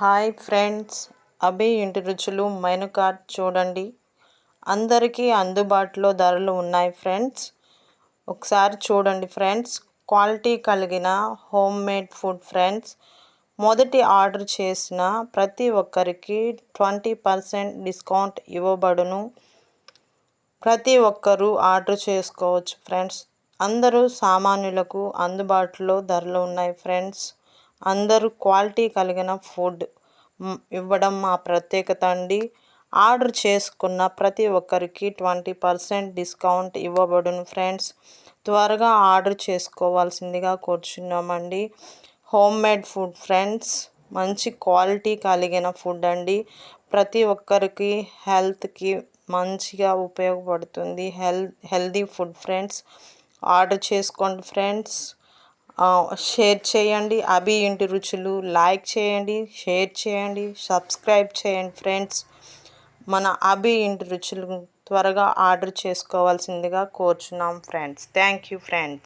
Hi friends. అభి ఇంటి రుచులు menu card చూడండి. అందరికీ అందుబాటులో ధరలు ఉన్నాయి ఫ్రెండ్స్. ఒకసారి చూడండి ఫ్రెండ్స్. క్వాలిటీ కలిగిన హోమ్ మేడ్ ఫుడ్ ఫ్రెండ్స్. మొదటి ఆర్డర్ చేసిన ప్రతి ఒక్కరికి ట్వంటీ పర్సెంట్ డిస్కౌంట్ ఇవ్వబడును. ప్రతి ఒక్కరూ ఆర్డర్ చేసుకోవచ్చు ఫ్రెండ్స్. అందరూ సామాన్యులకు అందుబాటులో ధరలు ఉన్నాయి ఫ్రెండ్స్. అందరూ క్వాలిటీ కలిగిన ఫుడ్ ఇవ్వడం మా ప్రత్యేకత అండి. ఆర్డర్ చేసుకున్న ప్రతి ఒక్కరికి ట్వంటీ పర్సెంట్ డిస్కౌంట్ ఇవ్వబడును ఫ్రెండ్స్. త్వరగా ఆర్డర్ చేసుకోవాల్సిందిగా కూర్చున్నామండి. హోమ్ మేడ్ ఫుడ్ ఫ్రెండ్స్ మంచి క్వాలిటీ కలిగిన ఫుడ్ అండి. ప్రతి ఒక్కరికి హెల్త్కి మంచిగా ఉపయోగపడుతుంది. హెల్ హెల్దీ ఫుడ్ ఫ్రెండ్స్ ఆర్డర్ చేసుకోండి ఫ్రెండ్స్. షేర్ చేయండి. అభి ఇంటి రుచులు లైక్ చేయండి షేర్ చేయండి సబ్స్క్రైబ్ చేయండి ఫ్రెండ్స్. మన అభి ఇంటి రుచులు త్వరగా ఆర్డర్ చేసుకోవాల్సిందిగా కోరుచున్నాం ఫ్రెండ్స్. Thank you friends.